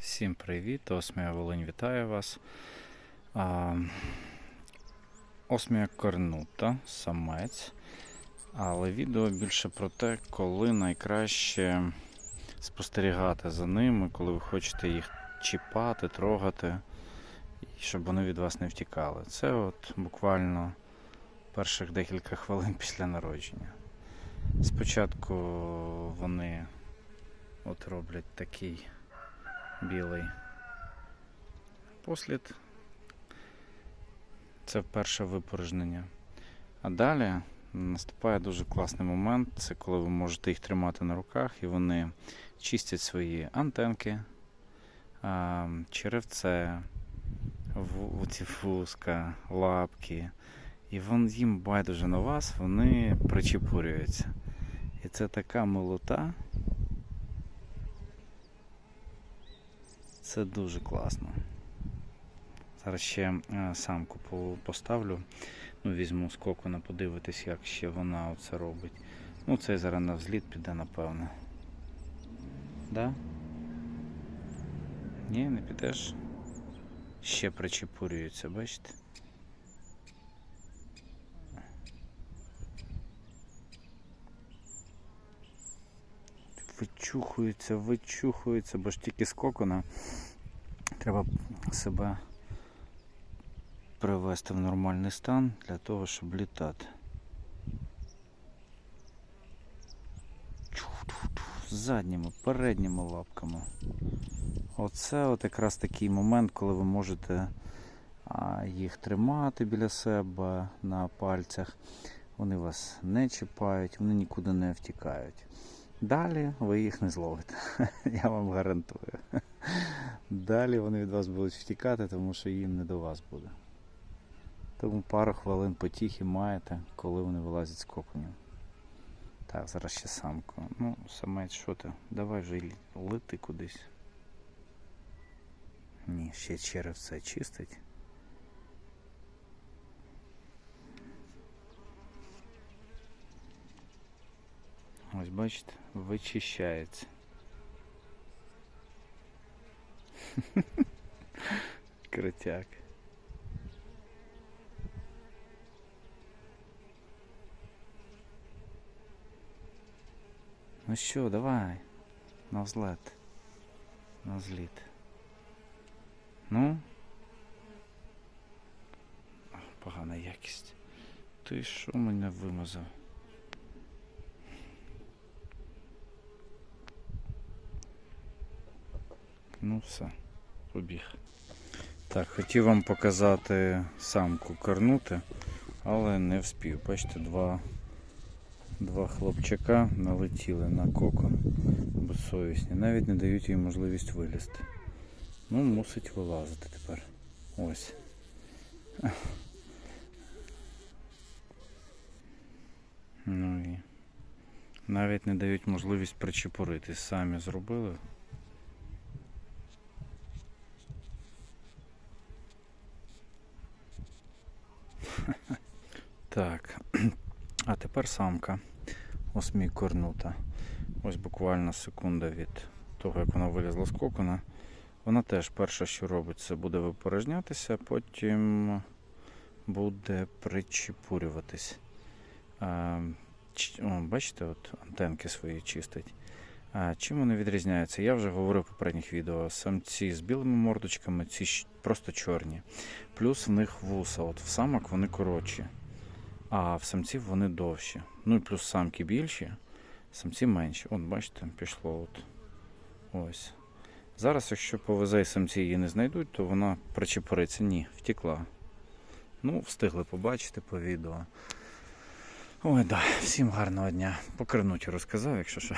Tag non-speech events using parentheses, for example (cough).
Всім привіт! Осмія Волинь вітаю вас. А, Осмія корнута, самець. Але відео більше про те, коли найкраще спостерігати за ними, коли ви хочете їх чіпати, трогати, щоб вони від вас не втікали. Це от буквально перших декілька хвилин після народження. Спочатку вони от роблять такий білий послід. Це перше випорожнення. А далі наступає дуже класний момент. Це коли ви можете їх тримати на руках і вони чистять свої антенки, черевце, ці вузка, лапки. І вон їм байдуже на вас, вони причепурюються. І це така милота. Це дуже класно. Зараз ще е, самку поставлю. Ну, візьму з кокона, подивитись, як ще вона оце робить. Ну, цей зараз на взліт піде, напевно. Да? Ні, не підеш. Ще причепурюється, бачите? Вичухується, вичухується, бо ж тільки з кокона треба себе привести в нормальний стан для того, щоб літати. Задніми, передніми лапками. Оце от якраз такий момент, коли ви можете їх тримати біля себе на пальцях. Вони вас не чіпають, вони нікуди не втікають. Далі ви їх не зловите. (laughs) Я вам гарантую. Далі вони від вас будуть втікати, тому що їм не до вас буде. Тому пару хвилин потіхи маєте, коли вони вилазять з коконів. Так, зараз ще самку. Ну, самець, що ти? Давай вже лети кудись. Ні, ще черевце чистить. Ось бачите, вичищається. (laughs) Крутяк. Ну що, давай. На взлет. На взліт. Ну. Погана якість. Ти що мене вимазав? Ну все, побіг. Так, хотів вам показати самку корнути, але не вспів. Бачите, два, два хлопчака налетіли на кокон безсовісні. Навіть не дають їй можливість вилізти. Ну, мусить вилазити тепер. Ось. Ну і навіть не дають можливість причепуритись. Самі зробили. (laughs) Так, а тепер самка. Ось мій корнута. Ось буквально секунда від того, як вона вилізла з кокона. Вона теж перше, що робить, це буде випорожнятися, потім буде причепурюватись. А, О, бачите, от антенки свої чистить. А, чим вони відрізняються? Я вже говорив в попередніх відео. Самці з білими мордочками, ці просто чорні. Плюс в них вуса. От в самок вони коротші, а в самців вони довші. Ну і плюс самки більші, самці менші. От бачите, пішло от. Ось. Зараз, якщо повезе і самці її не знайдуть, то вона причепуриться. Ні, втекла. Ну, встигли побачити по відео. Ой, да, всім гарного дня. По розказав, якщо що.